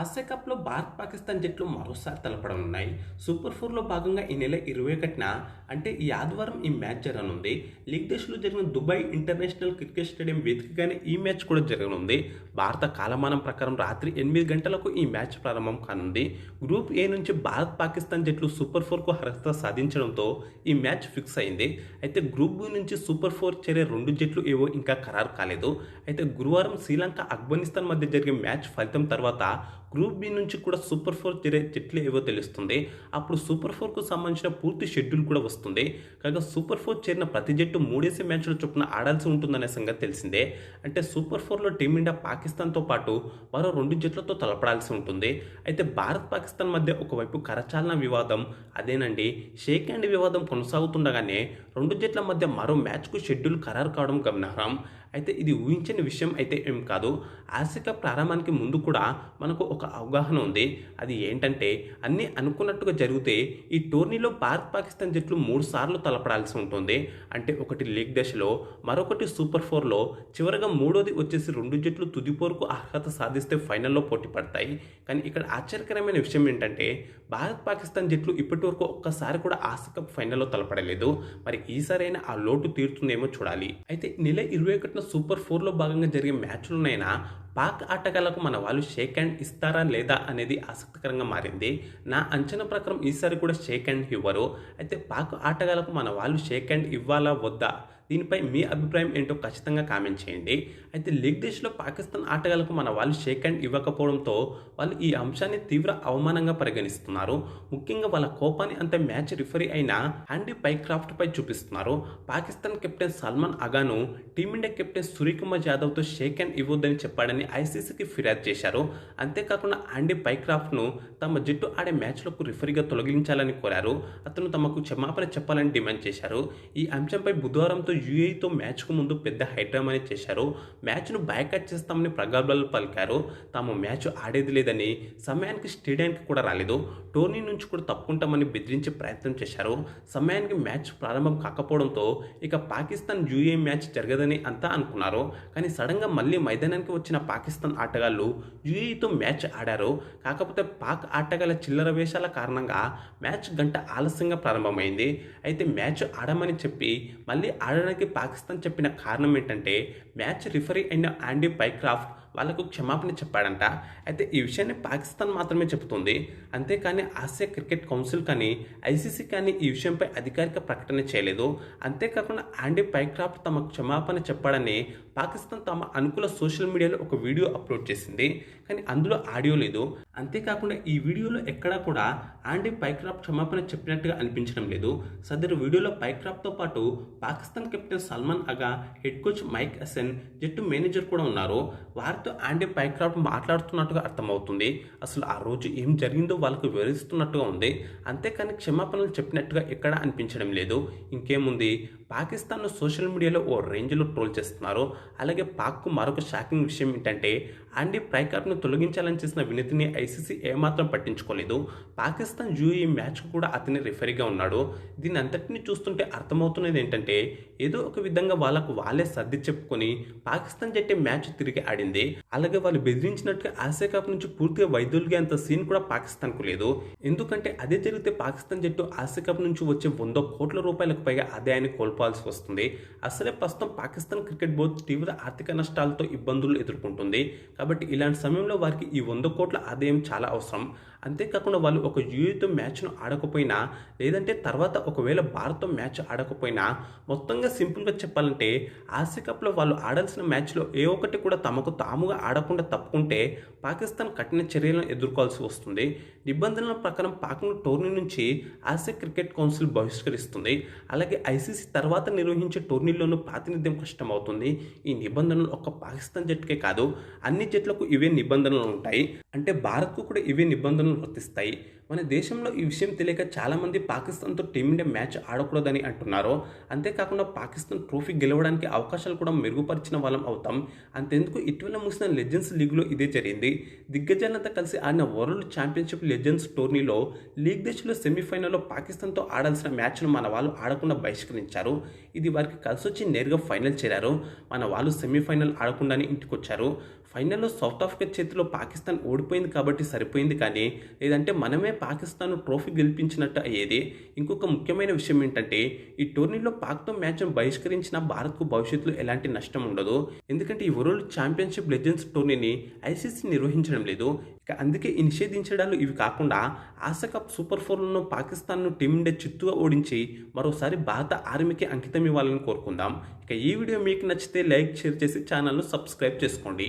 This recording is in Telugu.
ఆసియా కప్లో భారత్ పాకిస్తాన్ జట్లు మరోసారి తలపడనున్నాయి సూపర్ ఫోర్లో భాగంగా ఈ నెల ఇరవై ఒకటిన అంటే ఈ ఆదివారం ఈ మ్యాచ్ జరగనుంది. లీగ్ దశలో జరిగిన దుబాయ్ ఇంటర్నేషనల్ క్రికెట్ స్టేడియం వేదికగానే ఈ మ్యాచ్ కూడా జరగనుంది. భారత కాలమానం ప్రకారం రాత్రి ఎనిమిది గంటలకు ఈ మ్యాచ్ ప్రారంభం కానుంది. గ్రూప్ ఏ నుంచి భారత్ పాకిస్తాన్ జట్లు సూపర్ ఫోర్కు అర్హత సాధించడంతో ఈ మ్యాచ్ ఫిక్స్ అయింది. అయితే గ్రూప్ బి నుంచి సూపర్ ఫోర్ చేరే రెండు జట్లు ఏవో ఇంకా ఖరారు కాలేదు. అయితే గురువారం శ్రీలంక ఆఫ్ఘనిస్తాన్ మధ్య జరిగే మ్యాచ్ ఫలితం తర్వాత గ్రూప్ బి నుంచి కూడా సూపర్ ఫోర్ తిరే చెట్లు ఏవో తెలుస్తుంది. అప్పుడు సూపర్ ఫోర్కు సంబంధించిన పూర్తి షెడ్యూల్ కూడా వస్తుంది. కాగా సూపర్ ఫోర్ చేరిన ప్రతి జట్టు మూడేసి మ్యాచ్ల చొప్పున ఆడాల్సి ఉంటుందనే సంగతి తెలిసిందే. అంటే సూపర్ ఫోర్లో టీమిండియా పాకిస్తాన్తో పాటు మరో రెండు జట్లతో తలపడాల్సి ఉంటుంది. అయితే భారత్ పాకిస్తాన్ మధ్య ఒకవైపు కరచాలన వివాదం అదేనండి షేక్ హ్యాండ్ వివాదం కొనసాగుతుండగానే రెండు జట్ల మధ్య మరో మ్యాచ్కు షెడ్యూల్ ఖరారు కావడం గమనార్హం. అయితే ఇది ఊహించని విషయం అయితే ఏం కాదు. ఆసిక ప్రారంభానికి ముందు కూడా మనకు ఒక అవగాహన ఉంది. అది ఏంటంటే అన్నీ అనుకున్నట్టుగా జరిగితే ఈ టోర్నీలో భారత్ పాకిస్తాన్ జట్లు మూడు సార్లు తలపడాల్సి ఉంటుంది. అంటే ఒకటి లీగ్ దశలో మరొకటి సూపర్ ఫోర్లో. చివరగా మూడోది వచ్చేసి రెండు జట్లు తుది పోరుకు అర్హత సాధిస్తే ఫైనల్లో పోటీ పడతాయి. కానీ ఇక్కడ ఆశ్చర్యకరమైన విషయం ఏంటంటే భారత్ పాకిస్తాన్ జట్లు ఇప్పటి వరకు ఒక్కసారి కూడా ఆసిక ఫైనల్లో తలపడలేదు. మరి ఈసారైనా ఆ లోటు తీరుతుందేమో చూడాలి. అయితే నెల ఇరవై ఒకటిన సూపర్ ఫోర్లో భాగంగా జరిగే మ్యాచ్లోనైనా పాక్ ఆటగాళ్ళకు మన వాళ్ళు షేక్ హ్యాండ్ ఇస్తారా లేదా అనేది ఆసక్తికరంగా మారింది. నా అంచనా ప్రకారం ఈసారి కూడా షేక్ హ్యాండ్ ఇవ్వరు. అయితే పాక్ ఆటగాళ్ళకు మన వాళ్ళు షేక్ హ్యాండ్ ఇవ్వాలా వద్దా? దీనిపై మీ అభిప్రాయం ఏంటో ఖచ్చితంగా కామెంట్ చేయండి. అయితే లీగ్ డేస్లో పాకిస్తాన్ ఆటగాళ్ళకు మన వాళ్ళు షేక్ హ్యాండ్ ఇవ్వకపోవడంతో వాళ్ళు ఈ అంశాన్ని తీవ్ర అవమానంగా పరిగణిస్తున్నారు. ముఖ్యంగా వాళ్ళ కోపాన్ని అంతే మ్యాచ్ రిఫరీ అయిన హ్యాండీ పైక్రాఫ్ట్ పై చూపిస్తున్నారు. పాకిస్తాన్ కెప్టెన్ సల్మాన్ అగాను టీమిండియా కెప్టెన్ సూర్యకుమార్ యాదవ్తో షేక్ హ్యాండ్ ఇవ్వొద్దని చెప్పాడని ఐసీసీకి ఫిర్యాదు చేశారు. అంతేకాకుండా హ్యాండీ పైక్రాఫ్ట్ను తమ జట్టు ఆడే మ్యాచ్లకు రిఫరీగా తొలగించాలని కోరారు. అతను తమకు క్షమాపణ చెప్పాలని డిమాండ్ చేశారు. ఈ అంశంపై బుధవారంతో యూఏఈతో మ్యాచ్కు ముందు పెద్ద హైడ్రామాని చేశారు. మ్యాచ్ను బ్యాకట్ చేస్తామని ప్రగల్భాలు పలికారు. తాము మ్యాచ్ ఆడేది లేదని సమయానికి స్టేడియానికి కూడా రాలేదు. టోర్నీ నుంచి కూడా తప్పుకుంటామని బెదిరించే ప్రయత్నం చేశారు. సమయానికి మ్యాచ్ ప్రారంభం కాకపోవడంతో ఇక పాకిస్తాన్ యూఏ మ్యాచ్ జరగదని అంతా అనుకున్నారు. కానీ సడన్గా మళ్ళీ మైదానానికి వచ్చిన పాకిస్తాన్ ఆటగాళ్ళు యూఏఈతో మ్యాచ్ ఆడారు. కాకపోతే పాక్ ఆటగాళ్ళ చిల్లర వేషాల కారణంగా మ్యాచ్ గంట ఆలస్యంగా ప్రారంభమైంది. అయితే మ్యాచ్ ఆడమని చెప్పి మళ్ళీ ఆడడానికి పాకిస్తాన్ చెప్పిన కారణం ఏంటంటే మ్యాచ్ రిఫరీ అయిన ఆండీ పైక్రాఫ్ట్ వాళ్ళకు క్షమాపణ చెప్పాడంట. అయితే ఈ విషయాన్ని పాకిస్తాన్ మాత్రమే చెబుతుంది. అంతేకాని ఆసియా క్రికెట్ కౌన్సిల్ కానీ ఐసీసీ కానీ ఈ విషయంపై అధికారిక ప్రకటన చేయలేదు. అంతేకాకుండా ఆండీ పైక్రాఫ్ట్ తమ క్షమాపణ చెప్పాడని పాకిస్తాన్ తమ అనుకూల సోషల్ మీడియాలో ఒక వీడియో అప్లోడ్ చేసింది. కానీ అందులో ఆడియో లేదు. అంతేకాకుండా ఈ వీడియోలో ఎక్కడా కూడా ఆండీ పైక్రాఫ్ట్ క్షమాపణ చెప్పినట్టుగా అనిపించడం లేదు. సదరు వీడియోలో పైక్రాఫ్ట్తో పాటు పాకిస్తాన్ కెప్టెన్ సల్మాన్ అగా హెడ్ కోచ్ మైక్ అసెన్ జట్టు మేనేజర్ కూడా ఉన్నారు. వారితో ఆండీ పైక్రాఫ్ట్ మాట్లాడుతున్నట్టుగా అర్థమవుతుంది. అసలు ఆ రోజు ఏం జరిగిందో వాళ్ళకు వివరిస్తున్నట్టుగా ఉంది. అంతేకాని క్షమాపణలు చెప్పినట్టుగా ఎక్కడా అనిపించడం లేదు. ఇంకేముంది? పాకిస్తాన్ను సోషల్ మీడియాలో ఓ రేంజ్లో ట్రోల్ చేస్తున్నారు. అలాగే పాక్కు మరొక షాకింగ్ విషయం ఏంటంటే ఆండీ ప్రైకార్ట్ను తొలగించాలని చేసిన వినతిని ఐసీసీ ఏమాత్రం పట్టించుకోలేదు. పాకిస్తాన్ యూఈ మ్యాచ్కు కూడా అతని రిఫరీగా ఉన్నాడు. దీని అంతటిని చూస్తుంటే అర్థమవుతున్నది ఏంటంటే ఏదో ఒక విధంగా వాళ్ళకు వాళ్ళే సర్ది చెప్పుకొని పాకిస్తాన్ జట్టే మ్యాచ్ తిరిగి ఆడింది. అలాగే వాళ్ళు బెదిరించినట్టుగా ఆసియా కప్ నుంచి పూర్తిగా వైద్యులుగా అంత సీన్ కూడా పాకిస్తాన్కు లేదు. ఎందుకంటే అదే జరిగితే పాకిస్తాన్ జట్టు ఆసియా కప్ నుంచి వచ్చే వంద కోట్ల రూపాయలకు పైగా ఆదాయాన్ని కోల్పోవాల్సి వస్తుంది. అసలే ప్రస్తుతం పాకిస్తాన్ క్రికెట్ బోర్డు తీవ్ర ఆర్థిక నష్టాలతో ఇబ్బందులు ఎదుర్కొంటుంది. కాబట్టి ఇలాంటి సమయంలో వారికి ఈ వంద కోట్ల ఆదాయం చాలా అవసరం. అంతేకాకుండా వాళ్ళు ఒక యూఏతో మ్యాచ్ను ఆడకపోయినా లేదంటే తర్వాత ఒకవేళ భారత్తో మ్యాచ్ ఆడకపోయినా మొత్తంగా సింపుల్గా చెప్పాలంటే ఆసియా కప్లో వాళ్ళు ఆడాల్సిన మ్యాచ్లో ఏ ఒక్కటి కూడా తమకు తాముగా ఆడకుండా తప్పుకుంటే పాకిస్తాన్ కఠిన చర్యలను ఎదుర్కోవాల్సి వస్తుంది. నిబంధనల ప్రకారం పాక్ను టోర్నీ నుంచి ఆసియా క్రికెట్ కౌన్సిల్ బహిష్కరిస్తుంది. అలాగే ఐసీసీ తర్వాత నిర్వహించే టోర్నీల్లోనూ ప్రాతినిధ్యం కష్టమవుతుంది. ఈ నిబంధనలు ఒక్క పాకిస్తాన్ జట్టుకే కాదు అన్ని జట్లకు ఇవే నిబంధనలు ఉంటాయి. అంటే భారత్కు కూడా ఇవే నిబంధనలు వర్తిస్తాయి. మన దేశంలో ఈ విషయం తెలియక చాలామంది పాకిస్తాన్తో టీమిండియా మ్యాచ్ ఆడకూడదని అంటున్నారు. అంతేకాకుండా పాకిస్తాన్ ట్రోఫీ గెలవడానికి అవకాశాలు కూడా మెరుగుపరిచిన వాళ్ళం అవుతాం. అంతెందుకు ఇటీవల ముగిసిన లెజెండ్స్ లీగ్లో ఇదే జరిగింది. దిగ్గజాలంతా కలిసి ఆడిన వరల్డ్ ఛాంపియన్షిప్ లెజెండ్స్ టోర్నీలో లీగ్ దశలో సెమీఫైనల్లో పాకిస్తాన్తో ఆడాల్సిన మ్యాచ్ను మన వాళ్ళు ఆడకుండా బహిష్కరించారు. ఇది వారికి కలిసి వచ్చి నేరుగా ఫైనల్ చేరారు. మన వాళ్ళు సెమీఫైనల్ ఆడకుండానే ఇంటికి వచ్చారు ఫైనల్లో సౌత్ ఆఫ్రికా చేతిలో పాకిస్తాన్ ఓడిపోయింది కాబట్టి సరిపోయింది కానీ లేదంటే మనమే పాకిస్తాన్ ట్రోఫీ గెలిపించినట్టు అయ్యేది. ఇంకొక ముఖ్యమైన విషయం ఏంటంటే ఈ టోర్నీలో పాక్తో మ్యాచ్ను బహిష్కరించిన భారత్కు భవిష్యత్తులో ఎలాంటి నష్టం ఉండదు. ఎందుకంటే ఈ వరల్డ్ ఛాంపియన్షిప్ లెజెండ్స్ టోర్నీని ఐసీసీ నిర్వహించడం లేదు. అందుకే ఈ నిషేధించడాలు ఇవి కాకుండా ఆసియా కప్ సూపర్ ఫోర్లను పాకిస్తాన్ను టీమిండియా చిత్తుగా ఓడించి మరోసారి భారత ఆర్మీకి అంకితం ఇవ్వాలని కోరుకుందాం. ఇక ఈ వీడియో మీకు నచ్చితే లైక్ షేర్ చేసి ఛానల్ను సబ్స్క్రైబ్ చేసుకోండి.